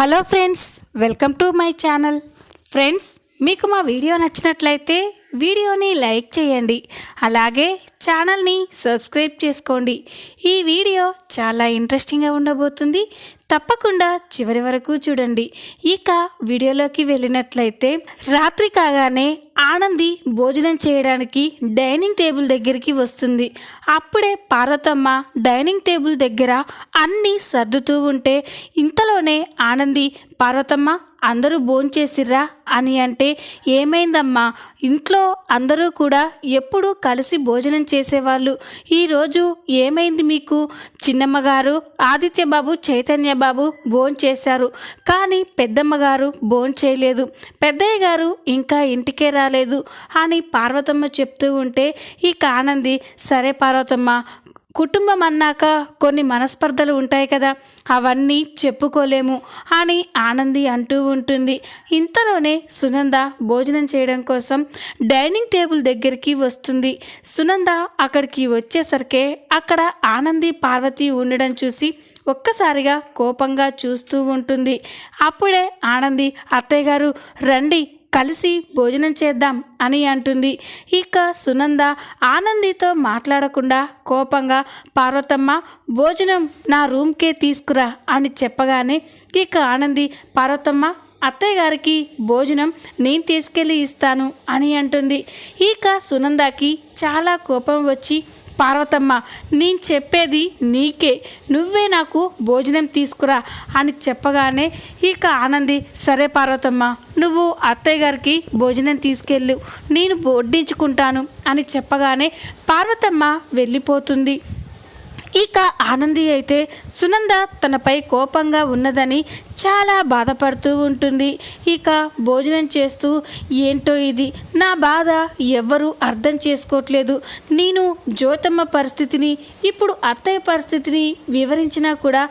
Hello friends welcome to my channel. Friends మీకు మా video నచ్చినట్లయితే వీడియోని లైక్ చేయండి. అలాగే ఛానల్ని సబ్స్క్రైబ్ చేసుకోండి. ఈ వీడియో చాలా ఇంట్రెస్టింగ్గా ఉండబోతుంది. తప్పకుండా చివరి వరకు చూడండి. ఇక వీడియోలోకి వెళ్ళినట్లయితే రాత్రి కాగానే ఆనంది భోజనం చేయడానికి డైనింగ్ టేబుల్ దగ్గరికి వస్తుంది. అప్పుడే పార్వతమ్మ డైనింగ్ టేబుల్ దగ్గర అన్నీ సర్దుతూ ఉంటే ఇంతలోనే ఆనంది పార్వతమ్మ అందరూ భోంచేసిర్రా అని అంటే ఏమైందమ్మా? ఇంట్లో అందరూ కూడా ఎప్పుడూ కలిసి భోజనం చేసేవాళ్ళు. ఈరోజు ఏమైంది మీకు? చిన్నమ్మగారు ఆదిత్య బాబు చైతన్య బాబు భోంచేశారు. కానీ పెద్దమ్మగారు భోంచేయలేదు. పెద్దయ్య గారు ఇంకా ఇంటికే రాలేదు అని పార్వతమ్మ చెప్తూ ఉంటే ఇక ఆనంది సరే పార్వతమ్మ కుటుంబం అన్నాక కొన్ని మనస్పర్ధలు ఉంటాయి కదా అవన్నీ చెప్పుకోలేము అని ఆనంది అంటూ ఉంటుంది. ఇంతలోనే సునంద భోజనం చేయడం కోసం డైనింగ్ టేబుల్ దగ్గరికి వస్తుంది. సునంద అక్కడికి వచ్చేసరికే అక్కడ ఆనంది పార్వతి ఉండడం చూసి ఒక్కసారిగా కోపంగా చూస్తూ ఉంటుంది. అప్పుడే ఆనంది అత్తయ్య గారు రండి కలిసి భోజనం చేద్దాం అని అంటుంది. ఇక సునంద ఆనందితో మాట్లాడకుండా కోపంగా పార్వతమ్మ భోజనం నా రూమ్కే తీసుకురా అని చెప్పగానే ఇక ఆనంది పార్వతమ్మ అత్తయ్య గారికి భోజనం నేను తీసుకెళ్ళి ఇస్తాను అని అంటుంది. ఇక సునందకి చాలా కోపం వచ్చి పార్వతమ్మ నేను చెప్పేది నీకే. నువ్వే నాకు భోజనం తీసుకురా అని చెప్పగానే ఇక ఆనంది సరే పార్వతమ్మ నువ్వు అత్తయ్య గారికి భోజనం తీసుకెళ్ళు నేను వడ్డించుకుంటాను అని చెప్పగానే పార్వతమ్మ వెళ్ళిపోతుంది. ఇక ఆనంది అయితే సునంద తనపై కోపంగా ఉన్నదని చాలా బాధపడుతూ ఉంటుంది. ఇక భోజనం చేస్తూ ఏంటో ఇది? నా బాధ ఎవ్వరూ అర్థం చేసుకోవట్లేదు. నేను జ్యోతమ్మ పరిస్థితిని ఇప్పుడు అత్తయ్య పరిస్థితిని వివరించినా కూడా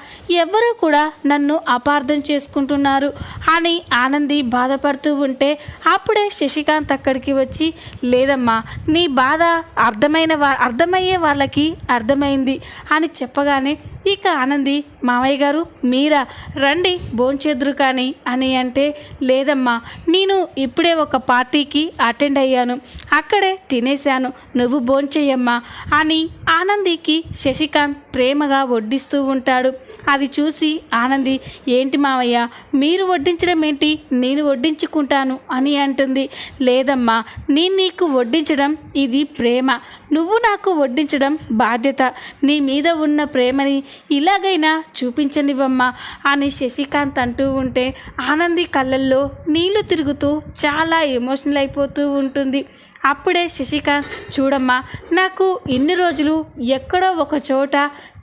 ఎవ్వరూ కూడా నన్ను అపార్థం చేసుకుంటున్నారు అని ఆనంది బాధపడుతూ ఉంటే అప్పుడే శశికాంత్ అక్కడికి వచ్చి లేదమ్మా నీ బాధ అర్థమైన వా అర్థమయ్యే వాళ్ళకి అర్థమైంది అని చెప్పగానే ఇక ఆనంది మామయ్య గారు మీరా? రండి భోంచేద్దురు కానీ అని అంటే లేదమ్మా నేను ఇప్పుడే ఒక పార్టీకి అటెండ్ అయ్యాను. అక్కడే తినేశాను. నువ్వు భోంచేయమ్మా అని ఆనందికి శశికాంత్ ప్రేమగా వడ్డిస్తూ ఉంటాడు. అది చూసి ఆనంది ఏంటి మావయ్య మీరు వడ్డించడం ఏంటి? నేను వడ్డించుకుంటాను అని అంటుంది. లేదమ్మా నేను నీకు వడ్డించడం ఇది ప్రేమ. నువ్వు నాకు వడ్డించడం బాధ్యత. నీ మీద ఉన్న ప్రేమని ఇలాగైనా చూపించనివ్వమ్మా అని శశికాంత్ అంటూ ఉంటే ఆనంది కళ్ళల్లో నీళ్ళు తిరుగుతూ చాలా ఎమోషనల్ అయిపోతూ ఉంటుంది. అప్పుడే శశికాంత్ చూడమ్మా నాకు ఇన్ని రోజులు ఎక్కడో ఒక చోట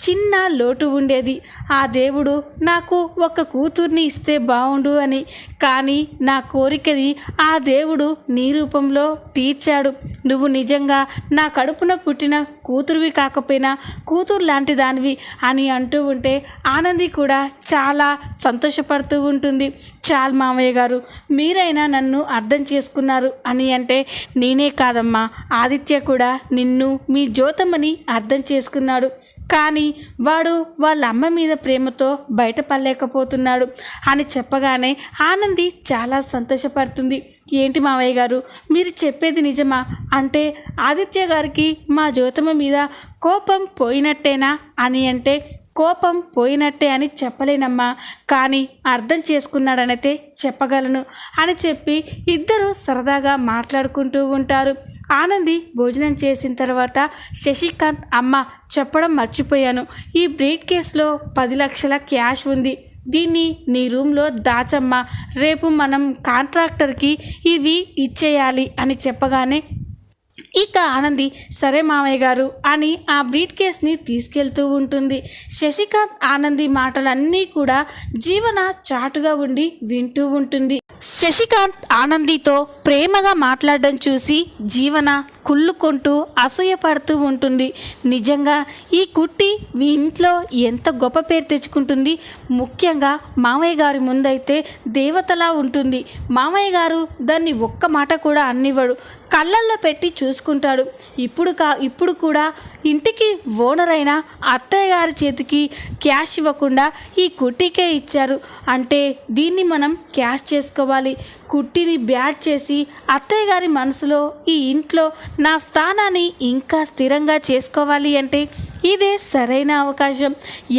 చిన్న లోటు ఉండేది. ఆ దేవుడు నాకు ఒక కూతుర్ని ఇస్తే బాగుండు అని. కానీ నా కోరికది ఆ దేవుడు నీ రూపంలో తీర్చాడు. నువ్వు నిజంగా నా కడుపున పుట్టిన కూతురువి కాకపోయినా కూతురు లాంటి దానివి అని అంటూ ఉంటే ఆనంది కూడా చాలా సంతోషపడుతూ ఉంటుంది. చాలు మామయ్య గారు మీరైనా నన్ను అర్థం చేసుకున్నారు అని అంటే నేనే కాదమ్మా. ఆదిత్య కూడా నిన్ను మీ జ్యోతమ్మని అర్థం చేసుకున్నాడు. కానీ వాడు వాళ్ళ అమ్మ మీద ప్రేమతో బయటపడలేకపోతున్నాడు అని చెప్పగానే ఆనంది చాలా సంతోషపడుతుంది. ఏంటి మావయ్య గారు మీరు చెప్పేది నిజమా? అంటే ఆదిత్య గారికి మా జ్యోతమ్మ మీద కోపం పోయినట్టేనా అని అంటే కోపం పోయినట్టే అని చెప్పలేనమ్మా. కానీ అర్థం చేసుకున్నాడనైతే చెప్పగలను అని చెప్పి ఇద్దరు సరదాగా మాట్లాడుకుంటూ ఉంటారు. ఆనంది భోజనం చేసిన తర్వాత శశికాంత్ అమ్మ చెప్పడం మర్చిపోయాను. ఈ బ్రీడ్ కేసులో పది లక్షల క్యాష్ ఉంది. దీన్ని నీ రూమ్లో దాచమ్మా. రేపు మనం కాంట్రాక్టర్కి ఇవి ఇచ్చేయాలి అని చెప్పగానే ఇక ఆనంది సరే మామయ్య గారు అని ఆ బ్రీట్ కేస్ని తీసుకెళ్తూ ఉంటుంది. శశికాంత్ ఆనంది మాటలన్నీ కూడా జీవన చాటుగా ఉండి వింటూ ఉంటుంది. శశికాంత్ ఆనందితో ప్రేమగా మాట్లాడడం చూసి జీవన కుళ్ళుకుంటూ అసూయపడుతూ ఉంటుంది. నిజంగా ఈ కుట్టి మీ ఇంట్లో ఎంత గొప్ప పేరు తెచ్చుకుంటుంది. ముఖ్యంగా మామయ్య గారి ముందైతే దేవతలా ఉంటుంది. మామయ్య గారు దాన్ని ఒక్క మాట కూడా అన్నివ్వడు. కళ్ళల్లో పెట్టి చూసుకుంటాడు. ఇప్పుడు కా ఇప్పుడు కూడా ఇంటికి ఓనర్ అయిన అత్తయ్య గారి చేతికి క్యాష్ ఇవ్వకుండా ఈ కుట్టికే ఇచ్చారు. అంటే దీన్ని మనం క్యాష్ చేసుకోవాలి. కుట్టిని బ్యాట్ చేసి అత్తయ్య గారి మనసులో ఈ ఇంట్లో నా స్థానాన్ని ఇంకా స్థిరంగా చేసుకోవాలి అంటే ఇదే సరైన అవకాశం.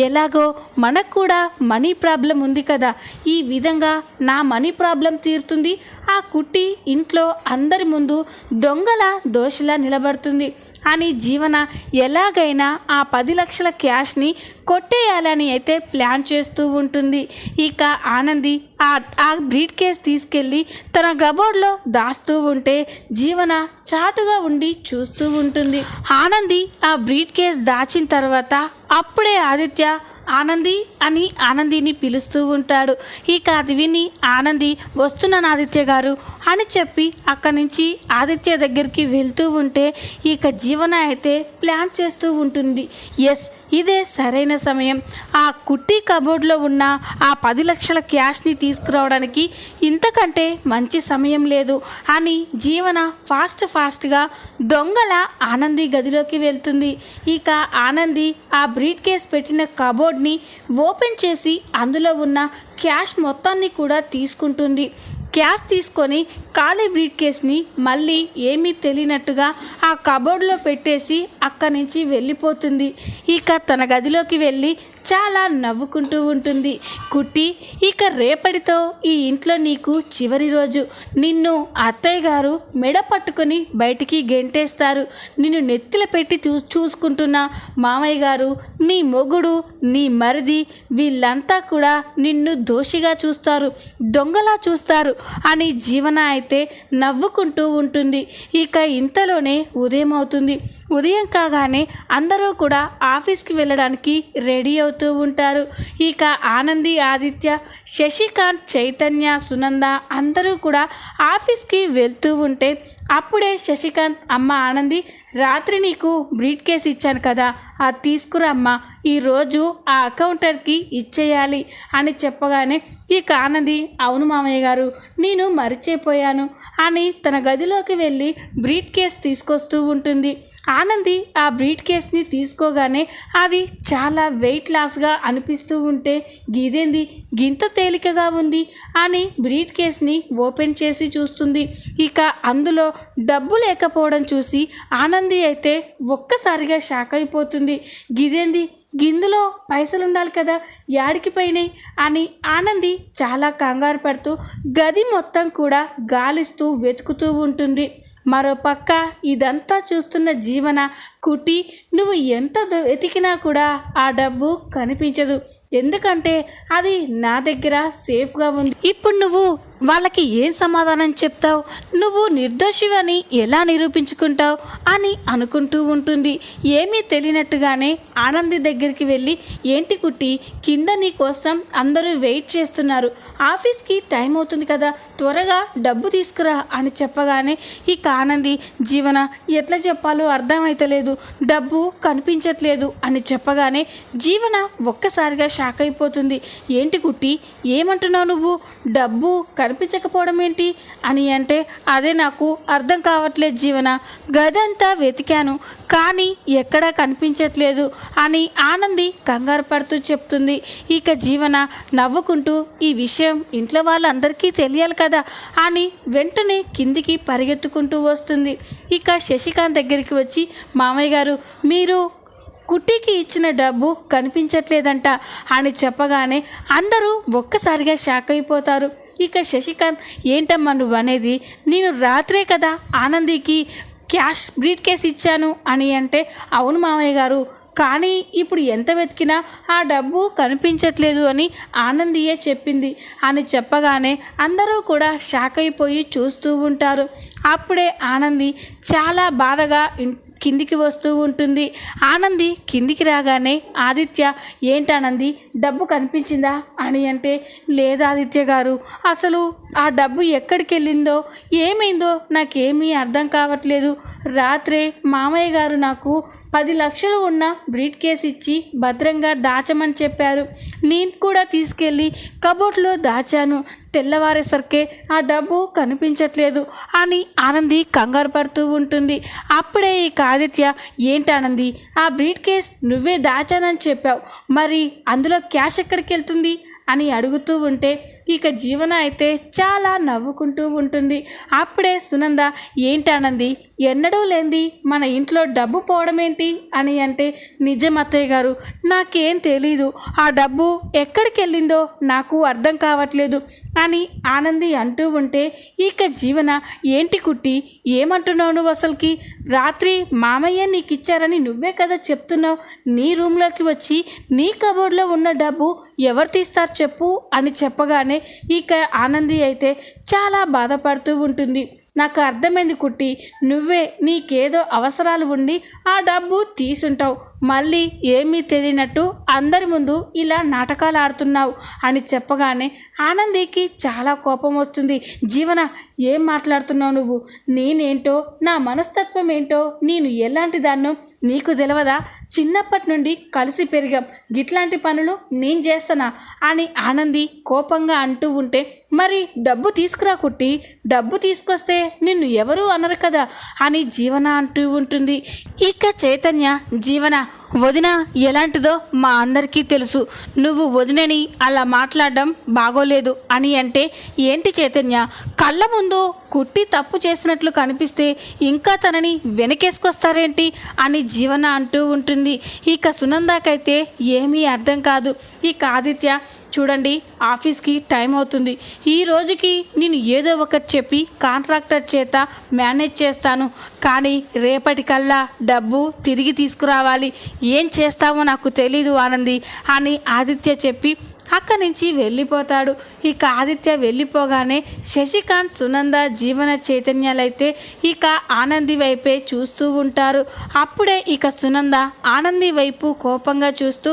ఎలాగో మనకు కూడా మనీ ప్రాబ్లం ఉంది కదా. ఈ విధంగా నా మనీ ప్రాబ్లం తీరుతుంది. ఆ కుట్టి ఇంట్లో అందరి ముందు దొంగల దోషిలా నిలబడుతుంది. అని జీవన ఎలాగైనా ఆ పది లక్షల క్యాష్ని కొట్టేయాలని అయితే ప్లాన్ చేస్తూ ఉంటుంది. ఇక ఆనంది ఆ ఆ బ్రీడ్ కేస్ తీసుకెళ్ళి తన గబోర్డ్లో దాస్తూ ఉంటే జీవన చాటుగా ఉండి చూస్తూ ఉంటుంది. ఆనంది ఆ బ్రీడ్ కేస్ దాచిన తర్వాత అప్పుడే ఆదిత్య ఆనంది అని ఆనందిని పిలుస్తూ ఉంటాడు. ఇక అది విని ఆనంది వస్తున్నాను ఆదిత్య గారు అని చెప్పి అక్కడి నుంచి ఆదిత్య దగ్గరికి వెళ్తూ ఉంటే ఇక జీవన అయితే ప్లాన్ చేస్తూ ఉంటుంది. ఎస్ ఇదే సరైన సమయం. ఆ కుట్టి కబోర్డ్లో ఉన్న ఆ పది లక్షల క్యాష్ని తీసుకురావడానికి ఇంతకంటే మంచి సమయం లేదు అని జీవన ఫాస్ట్ ఫాస్ట్గా దొంగల ఆనంది గదిలోకి వెళ్తుంది. ఇక ఆనంది ఆ బ్రీడ్ కేస్ పెట్టిన కబోర్డ్ని ఓపెన్ చేసి అందులో ఉన్న క్యాష్ మొత్తాన్ని కూడా తీసుకుంటుంది. క్యాష్ తీసుకొని ఖాళీ బ్రీడ్ కేస్ని మళ్ళీ ఏమీ తెలియనట్టుగా ఆ కబోర్డ్లో పెట్టేసి అక్కడి నుంచి వెళ్ళిపోతుంది. ఇక తన గదిలోకి వెళ్ళి చాలా నవ్వుకుంటూ ఉంటుంది. కుట్టి ఇక రేపటితో ఈ ఇంట్లో నీకు చివరి రోజు. నిన్ను అత్తయ్య గారు మెడ పట్టుకొని బయటికి గెంటేస్తారు. నిన్ను నెత్తిల పెట్టి చూ చూసుకుంటున్న మామయ్య గారు నీ మొగుడు నీ మరిది వీళ్ళంతా కూడా నిన్ను దోషిగా చూస్తారు దొంగలా చూస్తారు అని జీవన అయితే నవ్వుకుంటూ ఉంటుంది. ఇక ఇంతలోనే ఉదయం అవుతుంది. ఉదయం కాగానే అందరూ కూడా ఆఫీస్కి వెళ్ళడానికి రెడీ అవుతూ ఉంటారు. ఇక ఆనంది ఆదిత్య శశికాంత్ చైతన్య సునంద అందరూ కూడా ఆఫీస్కి వెళ్తూ ఉంటే అప్పుడే శశికాంత్ అమ్మ ఆనంది రాత్రి నీకు బ్రీడ్ కేస్ ఇచ్చాను కదా అది తీసుకురమ్మా ఈరోజు ఆ అకౌంటర్కి ఇచ్చేయాలి అని చెప్పగానే ఇక ఆనంది అవును మామయ్య గారు నేను మరిచిపోయాను అని తన గదిలోకి వెళ్ళి బ్రీడ్ కేస్ తీసుకొస్తూ ఉంటుంది. ఆనంది ఆ బ్రీడ్ కేస్ని తీసుకోగానే అది చాలా వెయిట్ లాస్గా అనిపిస్తూ ఉంటే గీదేంది గింత తేలికగా ఉంది అని బ్రీడ్ కేస్ని ఓపెన్ చేసి చూస్తుంది. ఇక అందులో డబ్బు లేకపోవడం చూసి ఆనంది అయితే ఒక్కసారిగా షాక్ అయిపోతుంది. గిదేంది గిందులో పైసలు ఉండాలి కదా యాడికి పోయినాయి అని ఆనంది చాలా కంగారు పడుతూ గది మొత్తం కూడా గాలిస్తూ వెతుకుతూ ఉంటుంది. మరో పక్క ఇదంతా చూస్తున్న జీవన కుటి నువ్వు ఎంత వెతికినా కూడా ఆ డబ్బు కనిపించదు. ఎందుకంటే అది నా దగ్గర సేఫ్గా ఉంది. ఇప్పుడు నువ్వు వాళ్ళకి ఏం సమాధానం చెప్తావు? నువ్వు నిర్దోషివని ఎలా నిరూపించుకుంటావు? అని అనుకుంటూ ఉంటుంది. ఏమీ తెలియనట్టుగానే ఆనంది దగ్గరికి వెళ్ళి ఏంటి కుట్టి కింద నీ కోసం అందరూ వెయిట్ చేస్తున్నారు. ఆఫీస్కి టైం అవుతుంది కదా త్వరగా డబ్బు తీసుకురా అని చెప్పగానే ఇక ఆనంది జీవన ఎట్లా చెప్పాలో అర్థమైతలేదు. డబ్బు కనిపించట్లేదు అని చెప్పగానే జీవన ఒక్కసారిగా షాక్ అయిపోతుంది. ఏంటి కుట్టి ఏమంటున్నావు నువ్వు? డబ్బు కనిపించకపోవడం ఏంటి అని అంటే అదే నాకు అర్థం కావట్లేదు జీవన. గదంతా వెతికాను కానీ ఎక్కడా కనిపించట్లేదు అని ఆనంది కంగారు పడుతూ చెప్తుంది. ఇక జీవన నవ్వుకుంటూ ఈ విషయం ఇంట్లో వాళ్ళందరికీ తెలియాలి కదా అని వెంటనే కిందికి పరిగెత్తుకుంటూ వస్తుంది. ఇక శశికాంత్ దగ్గరికి వచ్చి మామయ్య గారు మీరు కుట్టికి ఇచ్చిన డబ్బు కనిపించట్లేదంట అని చెప్పగానే అందరూ ఒక్కసారిగా షాక్ అయిపోతారు. ఇక శశికాంత్ ఏంటమ్మా నువ్వు అనేది నేను రాత్రే కదా ఆనందికి క్యాష్ బ్రీడ్ కేస్ ఇచ్చాను అని అంటే అవును మామయ్య గారు కానీ ఇప్పుడు ఎంత వెతికినా ఆ డబ్బు కనిపించట్లేదు అని ఆనందియే చెప్పింది. అని చెప్పగానే అందరూ కూడా షాక్ అయిపోయి చూస్తూ ఉంటారు. అప్పుడే ఆనంది చాలా బాధగా కిందికి వస్తూ ఉంటుంది. ఆనంది కిందికి రాగానే ఆదిత్య ఏంటానంది డబ్బు కనిపించిందా? అని అంటే లేదు ఆదిత్య గారు. అసలు ఆ డబ్బు ఎక్కడికి వెళ్ళిందో ఏమైందో నాకేమీ అర్థం కావట్లేదు. రాత్రే మామయ్య గారు నాకు పది లక్షలు ఉన్న బ్రీడ్ కేస్ ఇచ్చి భద్రంగా దాచమని చెప్పారు. నేను కూడా తీసుకెళ్ళి కబోర్డ్లో దాచాను. తెల్లవారేసరికే ఆ డబ్బు కనిపించట్లేదు అని ఆనంది కంగారు పడుతూ ఉంటుంది. అప్పుడే ఇక ఆదిత్య ఏంటానంది ఆ బ్రీడ్ కేస్ నువ్వే దాచానని చెప్పావు. మరి అందులో క్యాష్ ఎక్కడికి వెళ్తుంది అని అడుగుతూ ఉంటే ఇక జీవన అయితే చాలా నవ్వుకుంటూ ఉంటుంది. అప్పుడే సునంద ఏంటానంది ఎన్నడూ లేంది మన ఇంట్లో డబ్బు పోవడం ఏంటి అని అంటే నిజం అత్తయ్య గారు నాకేం తెలీదు. ఆ డబ్బు ఎక్కడికి వెళ్ళిందో నాకు అర్థం కావట్లేదు అని ఆనంది అంటూ ఉంటే ఇక జీవన ఏంటి కుట్టి ఏమంటున్నావు నువ్వు అసలుకి? రాత్రి మామయ్య నీకు ఇచ్చారని నువ్వే కదా చెప్తున్నావు. నీ రూమ్లోకి వచ్చి నీ కబోర్డ్లో ఉన్న డబ్బు ఎవరు తీస్తారు చెప్పు అని చెప్పగానే ఇక ఆనంది అయితే చాలా బాధపడుతూ ఉంటుంది. నాకు అర్థమైంది కుట్టి నువ్వే నీకేదో అవసరాలు ఉండి ఆ డబ్బు తీసుంటావు. మళ్ళీ ఏమీ తెలియనట్టు అందరి ముందు ఇలా నాటకాలు ఆడుతున్నావు అని చెప్పగానే ఆనందికి చాలా కోపం వస్తుంది. జీవన ఏం మాట్లాడుతున్నావు నువ్వు? నేనేంటో? నా మనస్తత్వం ఏంటో? నేను ఎలాంటి దాన్నో? నీకు తెలియదా చిన్నప్పటి నుండి కలిసి పెరిగాం. గిట్లాంటి పనులు నేను చేస్తానా? అని ఆనంది కోపంగా అంటూ ఉంటే మరి డబ్బు తీసుకురా కుట్టి. డబ్బు తీసుకొస్తే నిన్ను ఎవరు అనరు కదా? అని జీవన అంటూ ఉంటుంది. ఇక చైతన్య జీవన వదిన ఎలాంటిదో మా అందరికీ తెలుసు. నువ్వు వదినని అలా మాట్లాడడం బాగోలేదు అని అంటే ఏంటి చైతన్య? కళ్ళ ముందు కుట్టి తప్పు చేసినట్లు కనిపిస్తే ఇంకా తనని వెనకేసుకొస్తారేంటి అని జీవన అంటూ ఉంటుంది. ఇక సునందాకైతే ఏమీ అర్థం కాదు. ఇక ఆదిత్య చూడండి ఆఫీస్కి టైం అవుతుంది. ఈ రోజుకి నేను ఏదో ఒకటి చెప్పి కాంట్రాక్టర్ చేత మేనేజ్ చేస్తాను. కానీ రేపటికల్లా డబ్బు తిరిగి తీసుకురావాలి. ఏం చేస్తావో నాకు తెలీదు ఆనంది అని ఆదిత్య చెప్పి అక్కడి నుంచి వెళ్ళిపోతాడు. ఇక ఆదిత్య వెళ్ళిపోగానే శశికాంత్ సునంద జీవన చైతన్యాలైతే ఇక ఆనంది వైపే చూస్తూ ఉంటారు. అప్పుడే ఇక సునంద ఆనంది వైపు కోపంగా చూస్తూ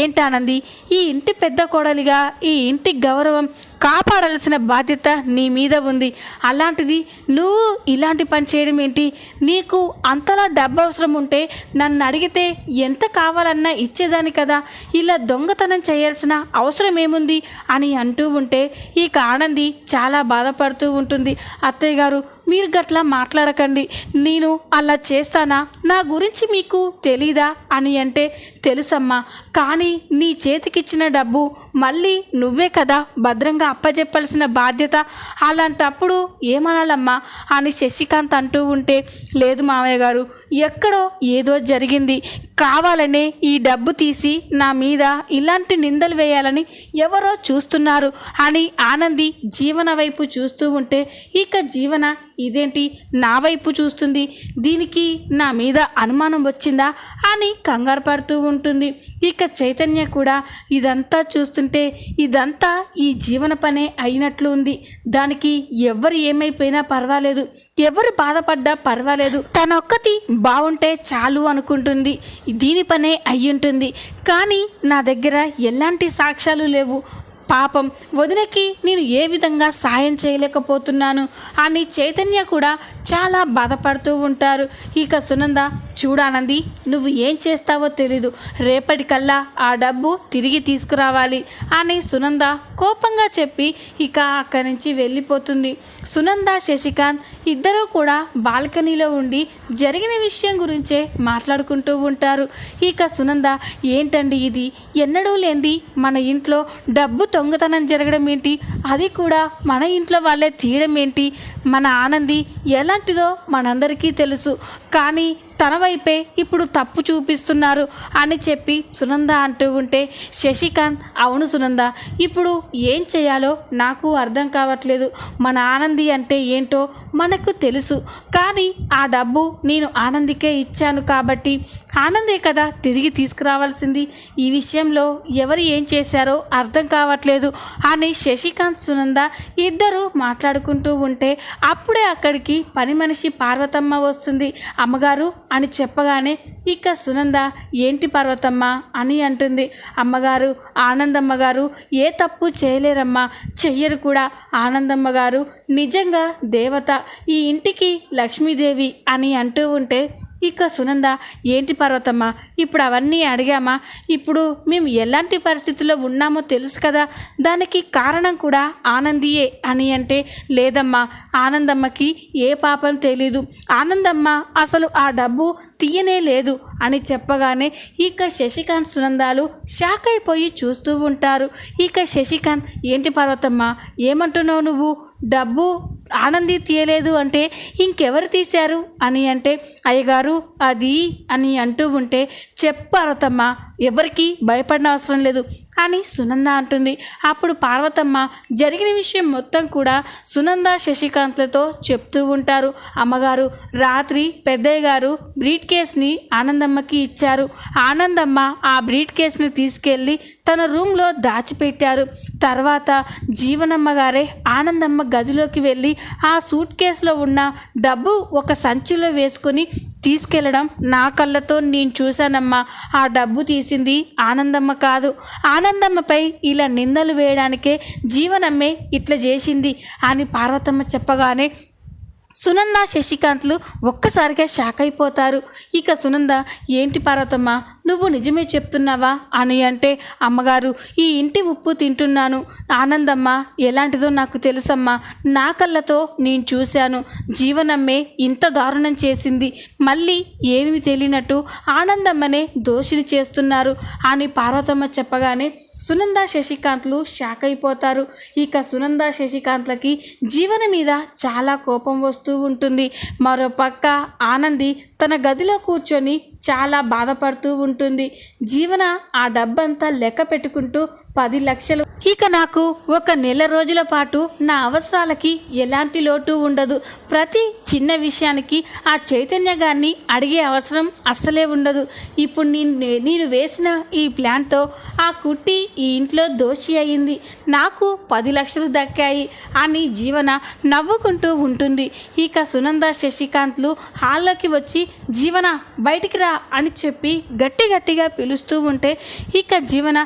ఏంటానంది ఈ ఇంటి పెద్ద కోడలిగా ఈ ఇంటి గౌరవం కాపాడాల్సిన బాధ్యత నీ మీద ఉంది. అలాంటిది నువ్వు ఇలాంటి పని చేయడం ఏంటి? నీకు అంతలా డబ్బు అవసరం ఉంటే నన్ను అడిగితే ఎంత కావాలన్నా ఇచ్చేదాని కదా? ఇలా దొంగతనం చేయాల్సిన అవసరం ఏముంది? అని అంటూ ఉంటే ఇక ఆనంది చాలా బాధపడుతూ ఉంటుంది. అత్తయ్య గారు మీరు గట్లా మాట్లాడకండి. నేను అలా చేస్తానా? నా గురించి మీకు తెలీదా? అని అంటే తెలుసమ్మా. కానీ నీ చేతికిచ్చిన డబ్బు మళ్ళీ నువ్వే కదా భద్రంగా అప్పచెప్పాల్సిన బాధ్యత. అలాంటప్పుడు ఏమనాలమ్మా? అని శశికాంత్ అంటూ ఉంటే లేదు మామయ్య గారు ఎక్కడో ఏదో జరిగింది. కావాలనే ఈ డబ్బు తీసి నా మీద ఇలాంటి నిందలు వేయాలని ఎవరో చూస్తున్నారు అని ఆనంది జీవన వైపు చూస్తూ ఉంటే ఇక జీవన ఇదేంటి నా వైపు చూస్తుంది? దీనికి నా మీద అనుమానం వచ్చిందా అని కంగారు పడుతూ ఉంటుంది. ఇక చైతన్య కూడా ఇదంతా చూస్తుంటే ఇదంతా ఈ జీవన పనే అయినట్లు ఉంది. దానికి ఎవరు ఏమైపోయినా పర్వాలేదు. ఎవరు బాధపడ్డా పర్వాలేదు. తనొక్కటి బాగుంటే చాలు అనుకుంటుంది. దీని పనే అయ్యుంటుంది. కానీ నా దగ్గర ఎలాంటి సాక్ష్యాలు లేవు. పాపం వదినకి నేను ఏ విధంగా సాయం చేయలేకపోతున్నాను. అని చైతన్య కూడా చాలా బాధపడుతూ ఉంటారు. ఇక సునంద చూడానంది. నువ్వు ఏం చేస్తావో తెలీదు. రేపటికల్లా ఆ డబ్బు తిరిగి తీసుకురావాలి అని సునంద కోపంగా చెప్పి ఇక అక్కడి నుంచి వెళ్ళిపోతుంది. సునంద శశికాంత్ ఇద్దరూ కూడా బాల్కనీలో ఉండి జరిగిన విషయం గురించే మాట్లాడుకుంటూ ఉంటారు. ఇక సునంద ఏంటండి ఇది? ఎన్నడూ లేనిది మన ఇంట్లో డబ్బు దొంగతనం జరగడం ఏంటి? అది కూడా మన ఇంట్లో వాళ్ళే తీయడం ఏంటి? మన ఆనంది ఎలాంటిదో మనందరికీ తెలుసు. కానీ తన వైపే ఇప్పుడు తప్పు చూపిస్తున్నారు అని చెప్పి సునంద అంటూ ఉంటే శశికాంత్ అవును సునంద ఇప్పుడు ఏం చేయాలో నాకు అర్థం కావట్లేదు. మన ఆనంది అంటే ఏంటో మనకు తెలుసు. కానీ ఆ డబ్బు నేను ఆనందికే ఇచ్చాను కాబట్టి ఆనందే కదా తిరిగి తీసుకురావాల్సింది. ఈ విషయంలో ఎవరు ఏం చేశారో అర్థం కావట్లేదు అని శశికాంత్ సునంద ఇద్దరు మాట్లాడుకుంటూ ఉంటే అప్పుడే అక్కడికి పని మనిషి పార్వతమ్మ వస్తుంది. అమ్మగారు అని చెప్పగానే ఇక సునంద ఏంటి పార్వతమ్మ? అని అంటుంది. అమ్మగారు ఆనందమ్మ గారు ఏ తప్పు చేయలేరమ్మా. చెయ్యరు కూడా. ఆనందమ్మ గారు నిజంగా దేవత ఈ ఇంటికి లక్ష్మీదేవి అని అంటూ ఉంటే ఇక సునంద ఏంటి పర్వతమ్మ ఇప్పుడు అవన్నీ అడిగామా? ఇప్పుడు మేము ఎలాంటి పరిస్థితుల్లో ఉన్నామో తెలుసు కదా. దానికి కారణం కూడా ఆనందియే అని అంటే లేదమ్మా ఆనందమ్మకి ఏ పాపం తెలీదు. ఆనందమ్మ అసలు ఆ డబ్బు తీయనే లేదు అని చెప్పగానే ఇక శశికాంత్ సునందాలు షాక్ అయిపోయి చూస్తూ ఉంటారు. ఇక శశికాంత్ ఏంటి పర్వతమ్మ ఏమంటున్నావు నువ్వు? డబ్బు ఆనంది తీయలేదు అంటే ఇంకెవరు తీశారు? అని అంటే అయ్యగారు అది అని అంటూ ఉంటే చెప్పు పార్వతమ్మ ఎవరికి భయపడిన అవసరం లేదు అని సునంద అంటుంది. అప్పుడు పార్వతమ్మ జరిగిన విషయం మొత్తం కూడా సునంద శశికాంత్లతో చెప్తూ ఉంటారు. అమ్మగారు రాత్రి పెద్దయ్య గారు బ్రీట్ కేస్ని ఆనందమ్మకి ఇచ్చారు. ఆనందమ్మ ఆ బ్రీట్ కేస్ని తీసుకెళ్ళి తన రూమ్లో దాచిపెట్టారు. తర్వాత జీవనమ్మ గారే ఆనందమ్మ గదిలోకి వెళ్ళి ఆ సూట్ కేసులో ఉన్న డబ్బు ఒక సంచిలో వేసుకొని తీసుకెళ్ళడం నా కళ్ళతో నేను చూశానమ్మా. ఆ డబ్బు తీసింది ఆనందమ్మ కాదు. ఆనందమ్మపై ఇలా నిందలు వేయడానికే జీవనమ్మే ఇట్లా చేసింది అని పార్వతమ్మ చెప్పగానే సునంద శశికాంత్లు ఒక్కసారిగా షాక్ అయిపోతారు. ఇక సునంద ఏంటి పార్వతమ్మ? నువ్వు నిజమే చెప్తున్నావా? అని అంటే అమ్మగారు ఈ ఇంటి ఉప్పు తింటున్నాను. ఆనందమ్మ ఎలాంటిదో నాకు తెలుసమ్మా. నా కళ్ళతో నేను చూశాను. జీవనమ్మే ఇంత దారుణం చేసింది. మళ్ళీ ఏమి తెలియనట్టు ఆనందమ్మనే దోషిని చేస్తున్నారు అని పార్వతమ్మ చెప్పగానే సునంద శశికాంత్లు షాక్ అయిపోతారు. ఇక సునంద శశికాంత్లకి జీవన మీద చాలా కోపం వస్తూ ఉంటుంది. మరో పక్క ఆనంది తన గదిలో కూర్చొని చాలా బాధపడుతూ ఉంటుంది. జీవన ఆ డబ్బంతా లెక్క పెట్టుకుంటూ పది లక్షలు. ఇక నాకు ఒక నెల రోజుల పాటు నా అవసరాలకి ఎలాంటి లోటు ఉండదు. ప్రతి చిన్న విషయానికి ఆ చైతన్య గారిని అడిగే అవసరం అస్సలే ఉండదు. ఇప్పుడు నేను నేను వేసిన ఈ ప్లాన్తో ఆ కుట్టి ఈ ఇంట్లో దోషి అయింది. నాకు పది లక్షలు దక్కాయి అని జీవన నవ్వుకుంటూ ఉంటుంది. ఇక సునంద శశికాంత్లు హాల్లోకి వచ్చి జీవన బయటికి రా అని చెప్పి గట్టి గట్టిగా పిలుస్తూ ఉంటే ఇక జీవన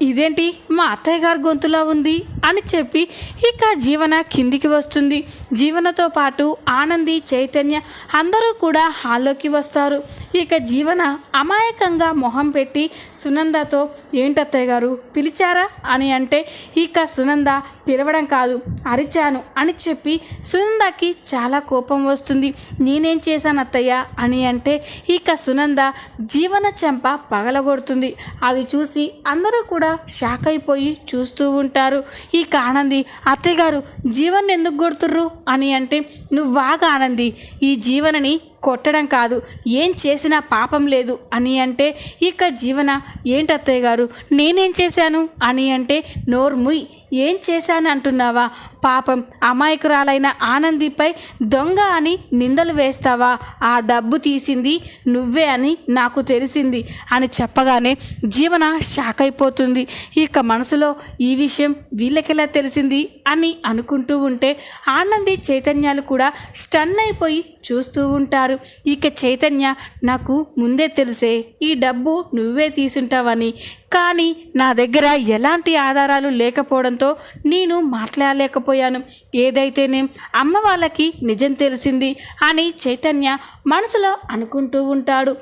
ఇదేంటి? మా అత్తయ్య గారి గొంతులా ఉంది? అని చెప్పి ఇక జీవన కిందికి వస్తుంది. జీవనతో పాటు ఆనంది చైతన్య అందరూ కూడా హాల్లోకి వస్తారు. ఇక జీవన అమాయకంగా మొహం పెట్టి సునందతో ఏంటత్తయ్య గారు పిలిచారా? అని అంటే ఇక సునంద పిలవడం కాదు అరిచాను అని చెప్పి సునందకి చాలా కోపం వస్తుంది. నేనేం చేశాను అత్తయ్య అని అంటే ఇక సునంద జీవన చెంప పగలగొడుతుంది. అది చూసి అందరూ కూడా షాక్ అయిపోయి చూస్తూ ఉంటారు. ఇక ఆనంది అత్తయ్య గారు జీవన్ ఎందుకు కొడుతుర్రు? అని అంటే నువ్వు బాగా ఆనంది ఈ జీవనని కొట్టడం కాదు. ఏం చేసినా పాపం లేదు. అని అంటే ఇక జీవన ఏంటత్తయ్య గారు? నేనేం చేశాను? అని అంటే నోర్ముయ్ ఏం చేశాను అంటున్నావా? పాపం అమాయకురాలైన ఆనందిపై దొంగ అని నిందలు వేస్తావా? ఆ డబ్బు తీసింది నువ్వే అని నాకు తెలిసింది అని చెప్పగానే జీవన షాక్ అయిపోతుంది ఇక మనసులో ఈ విషయం వీళ్ళకెలా తెలిసింది అని అనుకుంటూ ఉంటే ఆనంది చైతన్యాలు కూడా స్టన్ అయిపోయి చూస్తూ ఉంటారు. ఇక చైతన్య నాకు ముందే తెలిసే ఈ డబ్బు నువ్వే తీసుంటావని. కానీ నా దగ్గర ఎలాంటి ఆధారాలు లేకపోవడంతో నేను మాట్లాడలేకపోయాను. ఏదైతేనే అమ్మ వాళ్ళకి నిజం తెలిసింది అని చైతన్య మనసులో అనుకుంటూ ఉంటాడు.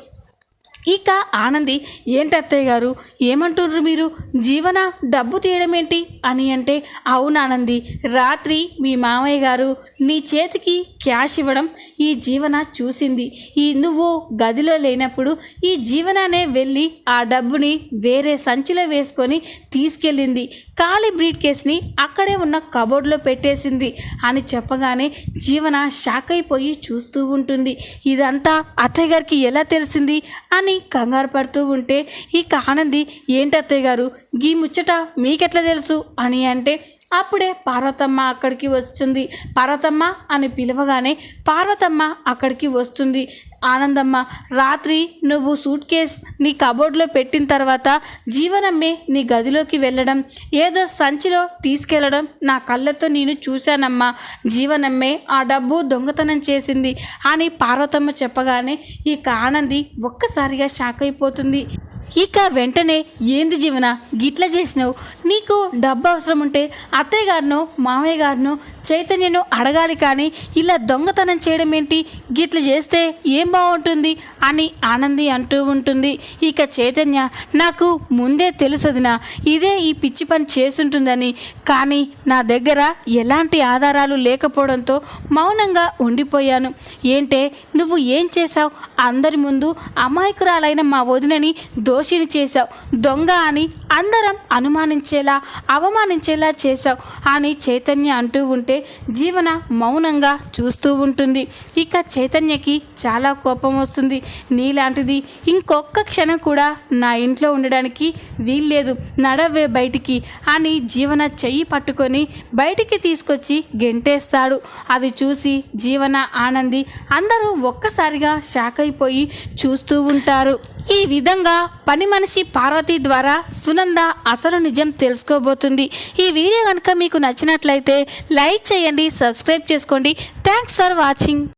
ఇక ఆనంది ఏంటత్తయ్య గారు? ఏమంటుర్రు మీరు? జీవన? డబ్బు తీయడం ఏంటి అని అంటే అవును ఆనంది రాత్రి మీ మామయ్య గారు నీ చేతికి క్యాష్ ఇవ్వడం ఈ జీవన చూసింది. ఈ నువ్వు గదిలో లేనప్పుడు ఈ జీవననే వెళ్ళి ఆ డబ్బుని వేరే సంచిలో వేసుకొని తీసుకెళ్ళింది. ఖాళీ బ్రీడ్ కేస్ని అక్కడే ఉన్న కబోర్డ్లో పెట్టేసింది అని చెప్పగానే జీవన షాక్ అయిపోయి చూస్తూ ఉంటుంది. ఇదంతా అత్తయ్య గారికి ఎలా తెలిసింది? అని కంగారు పడుతూ ఉంటే ఇక ఆనంది ఏంటి అత్తయ్య గారు? గీ ముచ్చట మీకెట్లా తెలుసు? అని అంటే అప్పుడే పార్వతమ్మ అక్కడికి వస్తుంది. పార్వతమ్మ అని పిలవగానే పార్వతమ్మ అక్కడికి వస్తుంది. ఆనందమ్మ రాత్రి నువ్వు సూట్ కేస్ నీ కబోర్డ్లో పెట్టిన తర్వాత జీవనమ్మే నీ గదిలోకి వెళ్ళడం ఏదో సంచిలో తీసుకెళ్ళడం నా కళ్ళతో నేను చూశానమ్మా. జీవనమ్మే ఆ డబ్బు దొంగతనం చేసింది అని పార్వతమ్మ చెప్పగానే ఇక ఆనంది ఒక్కసారిగా షాక్ అయిపోతుంది. ఇక వెంటనే ఏంది జీవన? గిట్ల చేసినావు? నీకు డబ్బు అవసరం ఉంటే అత్తయ్య గారినో మామయ్య గారును చైతన్యను అడగాలి కానీ ఇలా దొంగతనం చేయడం ఏంటి గిట్ల చేస్తే ఏం బాగుంటుంది అని ఆనంది అంటూ ఉంటుంది. ఇక చైతన్య నాకు ముందే తెలుసదినా ఇదే ఈ పిచ్చి పని చేసుంటుందని కానీ నా దగ్గర ఎలాంటి ఆధారాలు లేకపోవడంతో మౌనంగా ఉండిపోయాను. ఏంటే నువ్వు ఏం చేశావు? అందరి ముందు అమాయకురాలైన మా వదినని దోషిని చేశావు. దొంగ అని అందరం అనుమానించేలా అవమానించేలా చేశావు అని చైతన్య అంటూ ఉంటే జీవన మౌనంగా చూస్తూ ఉంటుంది. ఇక చైతన్యకి చాలా కోపం వస్తుంది. నీలాంటిది ఇంకొక క్షణం కూడా నా ఇంట్లో ఉండడానికి వీల్లేదు. నడవే బయటికి అని జీవన చెయ్యి పట్టుకొని బయటికి తీసుకొచ్చి గెంటేస్తాడు. అది చూసి జీవన ఆనంది అందరూ ఒక్కసారిగా షాక్ అయిపోయి చూస్తూ ఉంటారు. ఈ విధంగా పని మనిషి పార్వతి ద్వారా సునంద అసలు నిజం తెలుసుకోబోతుంది. ఈ వీడియో కనుక మీకు నచ్చినట్లయితే లైక్ చేయండి సబ్స్క్రైబ్ చేసుకోండి. Thanks for watching